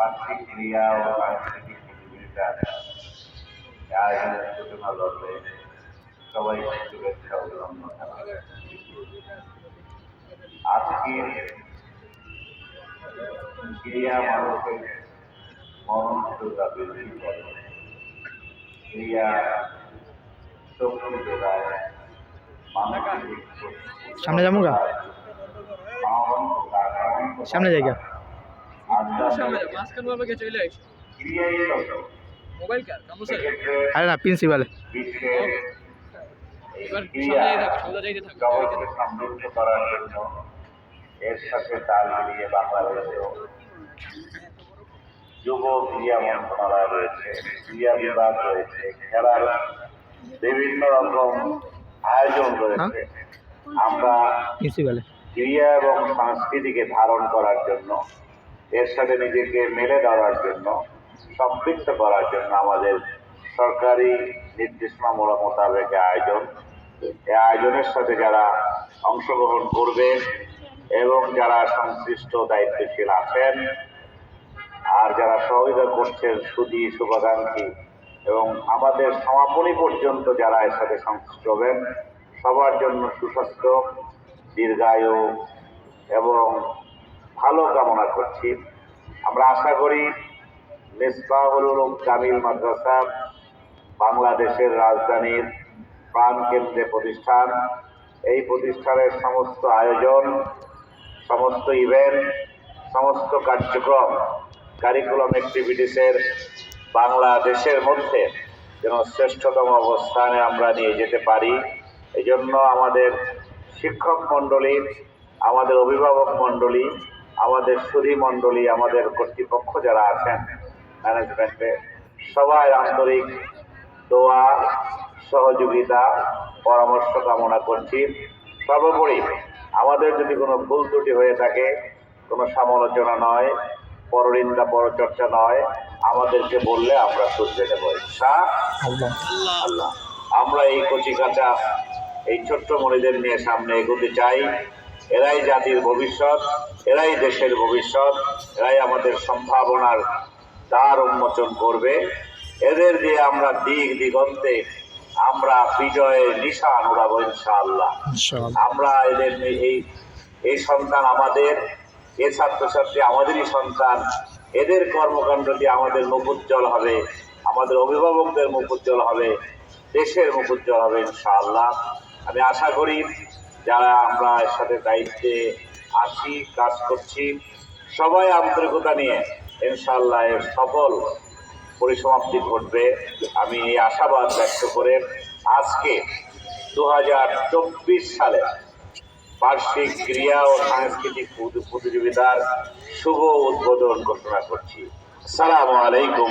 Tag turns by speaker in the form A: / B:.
A: বার্ষিক ক্রিয়া ও প্রতিযোগিতার আয়োজনের সূচনা লগ্নে সবাইকে শুভেচ্ছা জানাই। আজকের ক্রিয়া মানুষের মননশীলতা বৃদ্ধি করে ক্রিয়া শক্তি যোগায়
B: সামনে যাব? সামনে জায়গা আরে না প্রিন্সিপালে।
A: জগৎকে সমৃদ্ধ করার জন্য এর সাথে তাল মিলিয়ে বাংলাদেশেও যুব ক্রিয়া মন্ত্রণালয় রয়েছে ক্রিয়া বিভাগ রয়েছে খেলার বিভিন্ন রকম আয়োজন রয়েছে। আমরা ক্রিয়া এবং সংস্কৃতিকে ধারণ করার জন্য এর সাথে নিজেকে মেলে দেওয়ার জন্য, সম্পৃক্ত করার জন্য আমাদের সরকারি নির্দেশনামূলক মোতাবেক আয়োজন। এই আয়োজনের সাথে যারা অংশগ্রহণ করবেন এবং যারা সংশ্লিষ্ট দায়িত্বশীল আছেন আর যারা সহযোগিতা করছেন সুদী শুভাকাঙ্ক্ষী এবং আমাদের সমাপনী পর্যন্ত যারা এর সাথে সংশ্লিষ্ট হবেন, সবার জন্য সুস্বাস্থ্য, দীর্ঘায়ু এবং ভালো কামনা করছি। আমরা আশা করি মেসবাহুল কামিল মাদ্রাসা বাংলাদেশের রাজধানীর প্রাণকেন্দ্রে প্রতিষ্ঠান। এই প্রতিষ্ঠানের সমস্ত আয়োজন, সমস্ত ইভেন্ট সমস্ত কার্যক্রম কারিকুলাম অ্যাক্টিভিটিসের বাংলাদেশের মধ্যে যেন শ্রেষ্ঠতম অবস্থানে আমরা নিয়ে যেতে পারি। এই জন্য আমাদের শিক্ষক মণ্ডলী, আমাদের অভিভাবক মণ্ডলী আমাদের সুধী মণ্ডলী আমাদের কর্তৃপক্ষ যারা আছেন ম্যানেজমেন্টে সবাই আন্তরিক দোয়া সহযোগিতা পরামর্শ কামনা করছি। সর্বোপরি আমাদের যদি কোনো ভুল ত্রুটি হয়ে থাকে কোনো সমালোচনা নয় পরনিন্দা পরচর্চা নয় আমাদেরকে বললে আমরা শুধরে নেব
B: আল্লাহ।
A: আমরা এই কচি কাঁচা এই ছোট্ট মনিদের নিয়ে সামনে এগোতে চাই। এরাই জাতির ভবিষ্যৎ এরাই দেশের ভবিষ্যৎ এরাই আমাদের সম্ভাবনার দ্বার উন্মোচন করবে। এদের দিয়ে আমরা দিক দিগন্তে আমরা বিজয়ের নিশান উড়াবো ইনশাআল্লাহ। আমরা এদের এই এই সন্তান আমাদের এ ছাত্রছাত্রী আমাদেরই সন্তান এদের কর্মকাণ্ড দিয়ে আমাদের মুখ উজ্জ্বল হবে আমাদের অভিভাবকদের মুখ উজ্জ্বল হবে দেশের মুখ উজ্জ্বল হবে ইনশাআল্লাহ। আমি আশা করি যারা আমরা এর সাথে দায়িত্বে আসি কাজ করছি, সবাই আন্তরিকতা নিয়ে ইনশাল্লাহ এর সফল পরিসমাপ্তি ঘটবে। আমি এই আশাবাদ ব্যক্ত করে আজকে দু হাজার চব্বিশ সালে বার্ষিক ক্রিয়া ও সাংস্কৃতিক প্রতিযোগিতার শুভ উদ্বোধন ঘোষণা করছি। সালাম আলাইকুম।